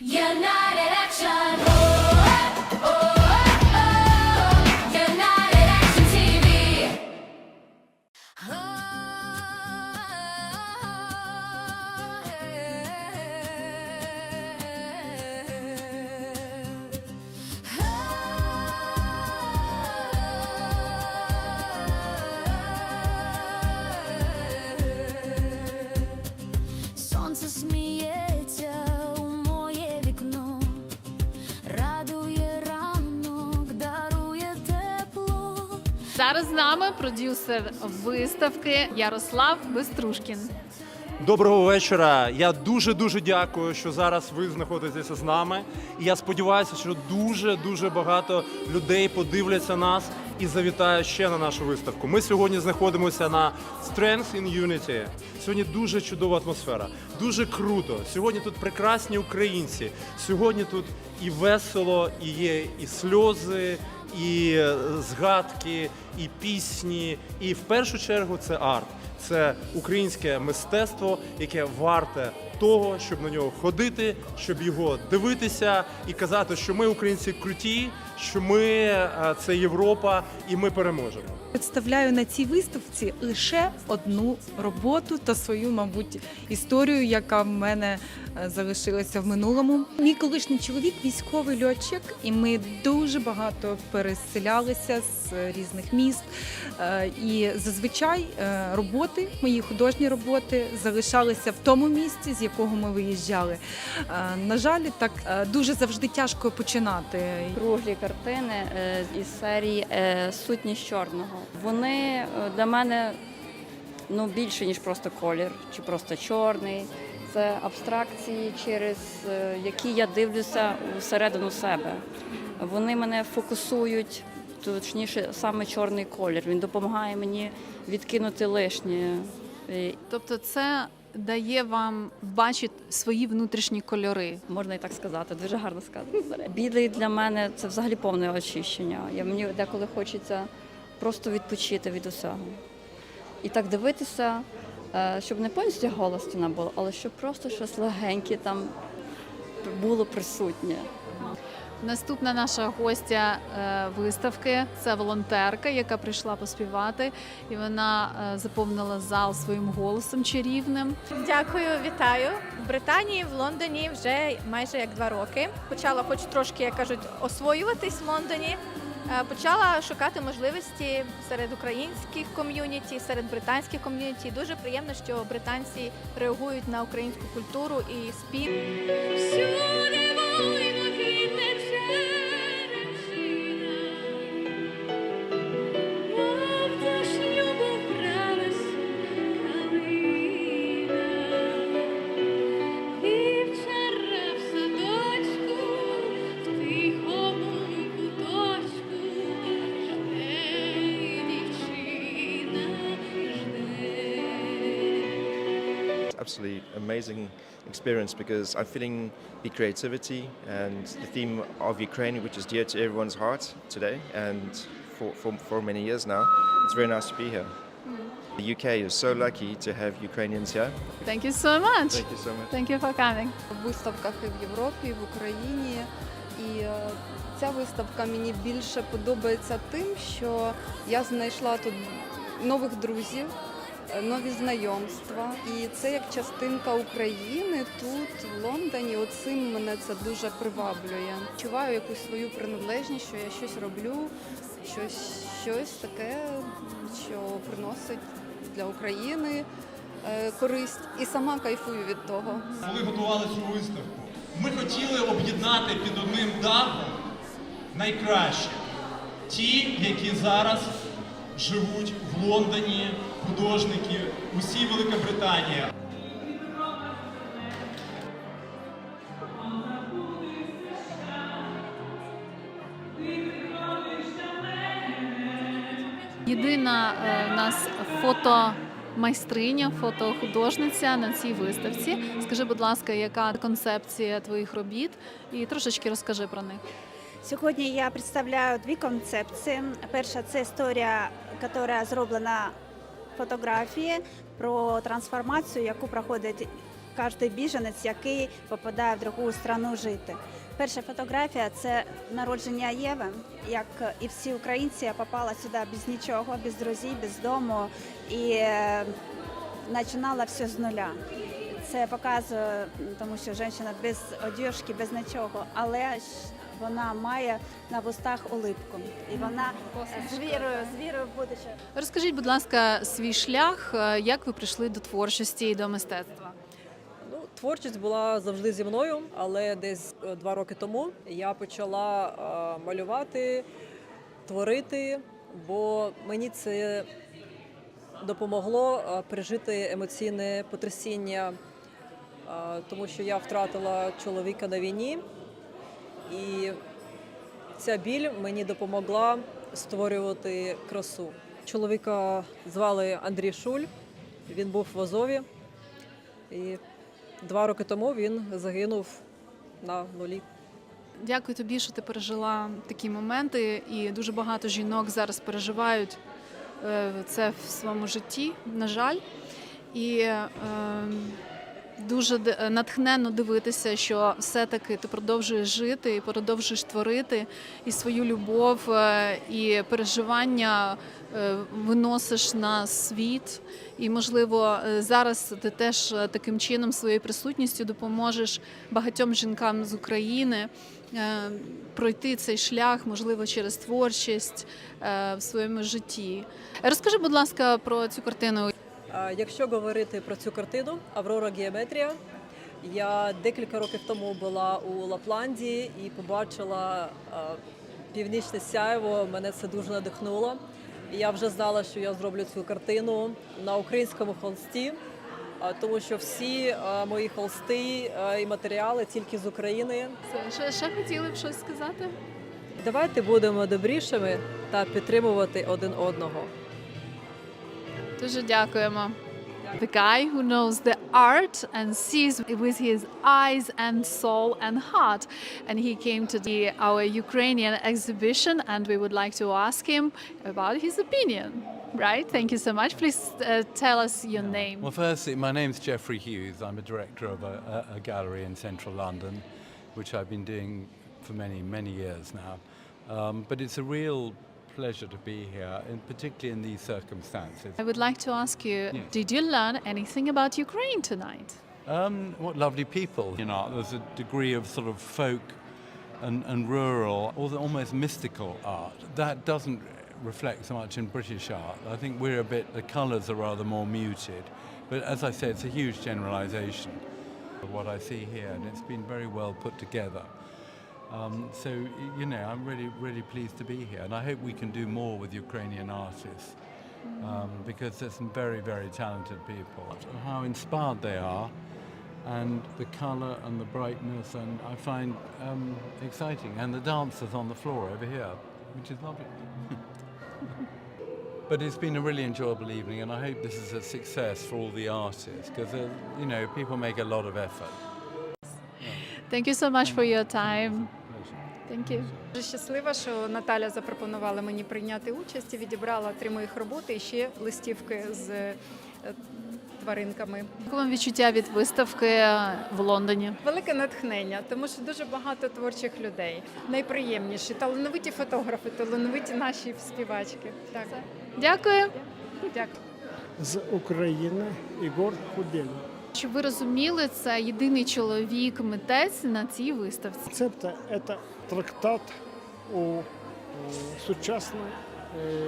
United Action. Зараз з нами продюсер виставки Ярослав Беструшкін. Доброго вечора. Я дуже дуже дякую, що зараз ви знаходитеся з нами. І я сподіваюся, що дуже дуже багато людей подивляться нас і завітають ще на нашу виставку. Ми сьогодні знаходимося на Strength in Unity. Сьогодні дуже чудова атмосфера, дуже круто. Сьогодні тут прекрасні українці. Сьогодні тут і весело, і є і сльози, і е, згадки, і пісні. І в першу чергу це арт. Це українське мистецтво, яке варте того, щоб на нього ходити, щоб його дивитися і казати, що ми українці круті, що ми е, це Європа, і ми переможемо. Представляю на цій виставці лише одну роботу та свою, мабуть, історію, яка в мене е, залишилася в минулому. Мій колишній чоловік військовий льотчик, і ми дуже багато переселялися з різних міст. Е, І зазвичай е, роботи, мої художні роботи, залишалися в тому місці, з якого ми виїжджали. Е, На жаль, так е, дуже завжди тяжко починати. круглі картини е, із серії Сутність чорного. Вони для мене ну, більше, ніж просто колір чи просто чорний. Це абстракції, через які я дивлюся всередину себе. Вони мене фокусують, точніше, саме чорний колір. Він допомагає мені відкинути лишнє. Тобто, це дає вам бачити свої внутрішні кольори. Можна і так сказати, дуже гарно сказано. Білий для мене це взагалі повне очищення. Я мені деколи хочеться просто відпочити від усього. І так дивитися, е, щоб не повністю гола стіна була, але щоб просто щось легеньке там було присутнє. Наступна наша гостя е, виставки це волонтерка, яка прийшла поспівати, і вона е, заповнила зал своїм голосом чарівним. Дякую, вітаю в Британії, в Лондоні вже майже як два роки. Почала, хоч трошки, як кажуть, освоюватись в Лондоні. Е, Почала шукати можливості серед українських ком'юніті, серед британських ком'юніті. Дуже приємно, що британці реагують на українську культуру і спів. absolutely amazing experience because I'm feeling the creativity and the theme of Ukraine, which is dear to everyone's heart today and for, for, for many years now. It's very nice to be here. The UK is so lucky to have Ukrainians here. Thank you so much. Thank you so much. Thank you for coming. в виставках і в Європі, і в Україні. І е, ця виставка мені більше подобається тим, що я знайшла тут нових друзів, е, нові знайомства. І це як частинка України тут, в Лондоні. Оцим мене це дуже приваблює. Чуваю якусь свою приналежність, що я щось роблю, щось, щось таке, що приносить для України е, користь. І сама кайфую від того. Коли готували цю виставку, ми хотіли об'єднати під одним дахом найкраще ті, які зараз живуть в Лондоні, художники, усій Великобританії. Єдина е, в нас фотомайстриня, фотохудожниця на цій виставці. Скажи, будь ласка, яка концепція твоїх робіт? І трошечки розкажи про них. Сьогодні я представляю дві концепції. Перша це історія, яка зроблена фотографії про трансформацію, яку проходить кожен біженець, який попадає в другу страну жити. Перша фотографія це народження Єви. Як і всі українці, я попала сюди без нічого, без друзів, без дому і е, починала все з нуля. Це показує, тому що жінка без одежки, без нічого, але вона має на вустах улипку. І вона е, з вірою, з вірою в будучи. Розкажіть, будь ласка, свій шлях, е, як ви прийшли до творчості і до мистецтва? Ну, творчість була завжди зі мною, але десь е, два роки тому я почала малювати, творити, бо мені це допомогло пережити емоційне потрясіння, тому що я втратила чоловіка на війні, і ця біль мені допомогла створювати красу. Чоловіка звали Андрій Шуль, він був в Азові. І Два роки тому він загинув на нулі. Дякую тобі, що ти пережила такі моменти, і дуже багато жінок зараз переживають е, це в своєму житті, на жаль. І е, дуже д- натхненно дивитися, що все-таки ти продовжуєш жити і продовжуєш творити, і свою любов е, і переживання е, виносиш на світ. І, можливо, е, зараз ти теж е, таким чином своєю присутністю допоможеш багатьом жінкам з України е, пройти цей шлях, можливо, через творчість е, в своєму житті. Розкажи, будь ласка, про цю картину. Якщо говорити про цю картину Аврора Геометрія, я декілька років тому була у Лапландії і побачила північне сяйво. Мене це дуже надихнуло. Я вже знала, що я зроблю цю картину на українському холсті, тому що всі мої холсти і матеріали тільки з України. Ще, ще хотіли б щось сказати? Давайте будемо добрішими та підтримувати один одного. Дуже дякуємо. The guy who knows the art and sees with his eyes and soul and heart. And he came to the, our Ukrainian exhibition, and we would like to ask him about his opinion. Right? Thank you so much. Please uh, tell us your name. Well, firstly, my name's Jeffrey Hughes. I'm a director of a, a, a gallery in central London, which I've been doing for many, many years now. Um, but it's a real pleasure to be here, and particularly in these circumstances. I would like to ask you Yes. Did you learn anything about Ukraine tonight? Um, what lovely people. You know, there's a degree of sort of folk and, and rural, almost mystical art. That doesn't reflect so much in British art. I think we're a bit, the colours are rather more muted. But as I say, it's a huge generalisation of what I see here, and it's been very well put together. Um, so, you know, I'm really, really pleased to be here, and I hope we can do more with Ukrainian artists um, because there's some very, very talented people. How inspired they are, and the colour and the brightness, and I find um, exciting. And the dancers on the floor over here, which is lovely. but it's been a really enjoyable evening, and I hope this is a success for all the artists because, uh, you know, people make a lot of effort. Thank you so much for your time. Thank you. Дуже щаслива, що Наталя запропонувала мені прийняти участь і відібрала три моїх роботи і ще листівки з е, тваринками. Яке вам відчуття від виставки в Лондоні? Велике натхнення, тому що дуже багато творчих людей. Найприємніші, талановиті фотографи, талановиті наші співачки. Так, Дякую. дякую. з України Ігор Худєль. Щоб ви розуміли, це єдиний чоловік митець на цій виставці. Це, це трактат у сучасної е,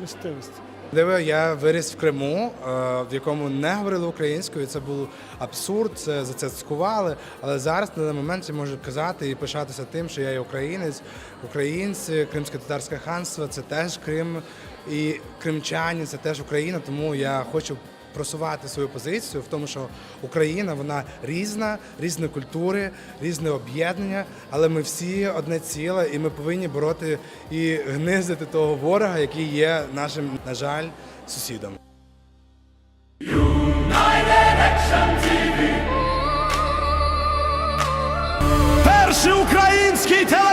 мистецтві. Диви, я виріс в Криму, е, в якому не говорили українською. Це був абсурд, це за це цькували. Але зараз на даний момент я можу казати і пишатися тим, що я є українець, українці, кримське татарське ханство це теж Крим, і кримчані це теж Україна. Тому я хочу просувати свою позицію в тому, що Україна вона різна, різні культури, різне об'єднання, але ми всі одне ціле, і ми повинні бороти і гнизити того ворога, який є нашим, на жаль, сусідом. Перший український теле.